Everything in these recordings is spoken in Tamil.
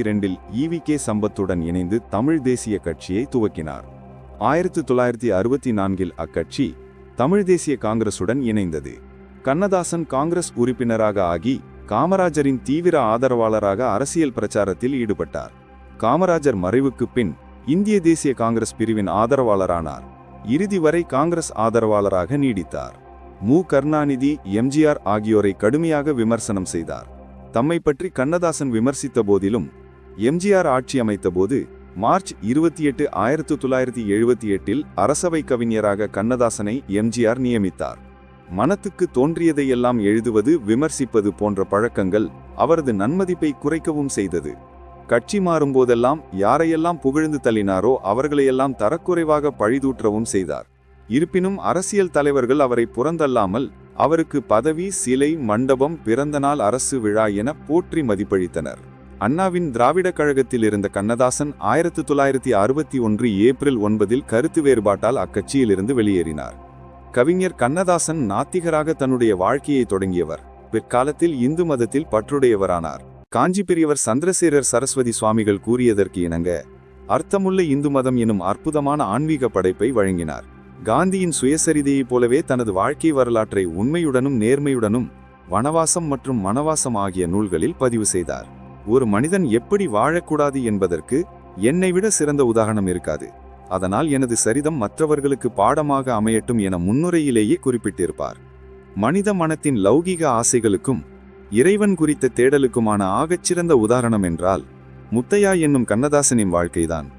இரண்டில் ஈவி கே சம்பத்துடன் இணைந்து தமிழ் தேசிய கட்சியை துவக்கினார். ஆயிரத்தி தொள்ளாயிரத்தி அறுபத்தி நான்கில் அக்கட்சி தமிழ் தேசிய காங்கிரசுடன் இணைந்தது. கண்ணதாசன் காங்கிரஸ் உறுப்பினராக ஆகி காமராஜரின் தீவிர ஆதரவாளராக அரசியல் பிரச்சாரத்தில் ஈடுபட்டார். காமராஜர் மறைவுக்குப் பின் இந்திய தேசிய காங்கிரஸ் பிரிவின் ஆதரவாளரானார். இறுதி வரை காங்கிரஸ் ஆதரவாளராக நீடித்தார். மு. கருணாநிதி எம்ஜிஆர் ஆகியோரை கடுமையாக விமர்சனம் செய்தார். தம்மை பற்றி கண்ணதாசன் விமர்சித்த போதிலும் எம்ஜிஆர் ஆட்சி அமைத்தபோது மார்ச் இருபத்தி எட்டு ஆயிரத்து தொள்ளாயிரத்தி எழுபத்தி எட்டில் அரசவை கவிஞராக கண்ணதாசனை எம்ஜிஆர் நியமித்தார். மனத்துக்கு தோன்றியதையெல்லாம் எழுதுவது விமர்சிப்பது போன்ற பழக்கங்கள் அவரது நன்மதிப்பை குறைக்கவும் செய்தது. கட்சி மாறும்போதெல்லாம் யாரையெல்லாம் புகழ்ந்து தள்ளினாரோ அவர்களையெல்லாம் தரக்குறைவாக பழிதூற்றவும் செய்தார். இருப்பினும் அரசியல் தலைவர்கள் அவரை புறந்தள்ளாமல் அவருக்கு பதவி சிலை மண்டபம் பிறந்தநாள் அரசு விழா என போற்றி மதிப்பளித்தனர். அண்ணாவின் திராவிடக் கழகத்தில் இருந்த கண்ணதாசன் ஆயிரத்து தொள்ளாயிரத்தி அறுபத்தி ஒன்று ஏப்ரல் ஒன்பதில் கருத்து வேறுபாட்டால் அக்கட்சியிலிருந்து வெளியேறினார். கவிஞர் கண்ணதாசன் நாத்திகராக தன்னுடைய வாழ்க்கையை தொடங்கியவர். பிற்காலத்தில் இந்து மதத்தில் பற்றுடையவரானார். காஞ்சி பெரியவர் சந்திரசேரர் சரஸ்வதி சுவாமிகள் கூறியதற்கு இணங்க அர்த்தமுள்ள இந்து மதம் எனும் அற்புதமான ஆன்மீக படைப்பை வழங்கினார். காந்தியின் சுயசரிதையைப் போலவே தனது வாழ்க்கை வரலாற்றை உண்மையுடனும் நேர்மையுடனும் வனவாசம் மற்றும் மனவாசம் ஆகிய நூல்களில் பதிவு செய்தார். ஒரு மனிதன் எப்படி வாழக்கூடாது என்பதற்கு என்னை விட சிறந்த உதாரணம் இருக்காது. அதனால் எனது சரிதம் மற்றவர்களுக்கு பாடமாக அமையட்டும் என முன்னுரையிலேயே குறிப்பிட்டிருப்பார். மனித மனத்தின் லௌகீக ஆசைகளுக்கும் இறைவன் குறித்த தேடலுக்குமான ஆகச்சிறந்த உதாரணம் என்றால் முத்தையா என்னும் கண்ணதாசனின் வாழ்க்கைதான்.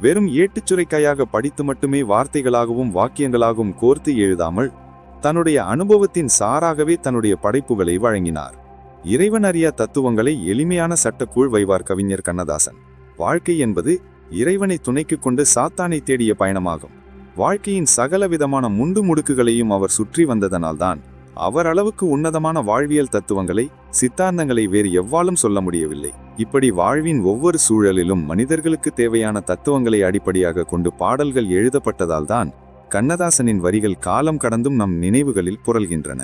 வெறும் ஏட்டுச்சுரைக்காயாக படித்து மட்டுமே வார்த்தைகளாகவும் வாக்கியங்களாகவும் கோர்த்து எழுதாமல் தன்னுடைய அனுபவத்தின் சாராகவே தன்னுடைய படைப்புகளை வழங்கினார். இறைவன் அறியா தத்துவங்களை எளிமையான சட்டக்கூழ் வைவார் கவிஞர் கண்ணதாசன். வாழ்க்கை என்பது இறைவனை துணைக்கு கொண்டு சாத்தானை தேடிய பயணமாகும். வாழ்க்கையின் சகல விதமான முண்டு முடுக்குகளையும் அவர் சுற்றி வந்ததனால்தான் அவர் அளவுக்கு உன்னதமான வாழ்வியல் தத்துவங்களை சித்தாந்தங்களை வேறு எவ்வாலும் சொல்ல முடியவில்லை. இப்படி வாழ்வின் ஒவ்வொரு சூழலிலும் மனிதர்களுக்கு தேவையான தத்துவங்களை அடிப்படையாக கொண்டு பாடல்கள் எழுதப்பட்டதால்தான் கண்ணதாசனின் வரிகள் காலம் கடந்தும் நம் நினைவுகளில் புரள்கின்றன.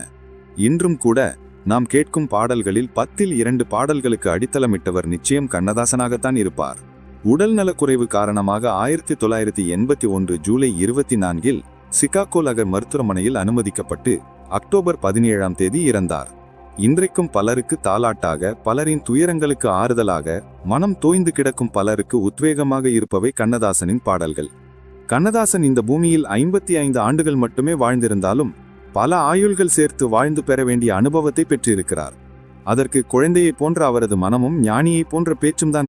இன்றும் கூட நாம் கேட்கும் பாடல்களில் பத்தில் இரண்டு பாடல்களுக்கு அடித்தளமிட்டவர் நிச்சயம் கண்ணதாசனாகத்தான் இருப்பார். உடல் நலக்குறைவு காரணமாக ஆயிரத்தி தொள்ளாயிரத்தி எண்பத்தி ஒன்று ஜூலை இருபத்தி நான்கில் சிகாகோ நகர் மருத்துவமனையில் அனுமதிக்கப்பட்டு அக்டோபர் பதினேழாம் தேதி இறந்தார். இன்றைக்கும் பலருக்கு தாலாட்டாக பலரின் துயரங்களுக்கு ஆறுதலாக மனம் தோய்ந்து கிடக்கும் பலருக்கு உத்வேகமாக இருப்பவை கண்ணதாசனின் பாடல்கள். கண்ணதாசன் இந்த பூமியில் ஐம்பத்தி ஐந்து ஆண்டுகள் மட்டுமே வாழ்ந்திருந்தாலும் பல ஆயுள்கள் சேர்த்து வாழ்ந்து பெற வேண்டிய அனுபவத்தை பெற்றிருக்கிறார். அதற்கு குழந்தையைப் போன்ற அவரது மனமும் ஞானியைப் போன்ற பேச்சும் தான்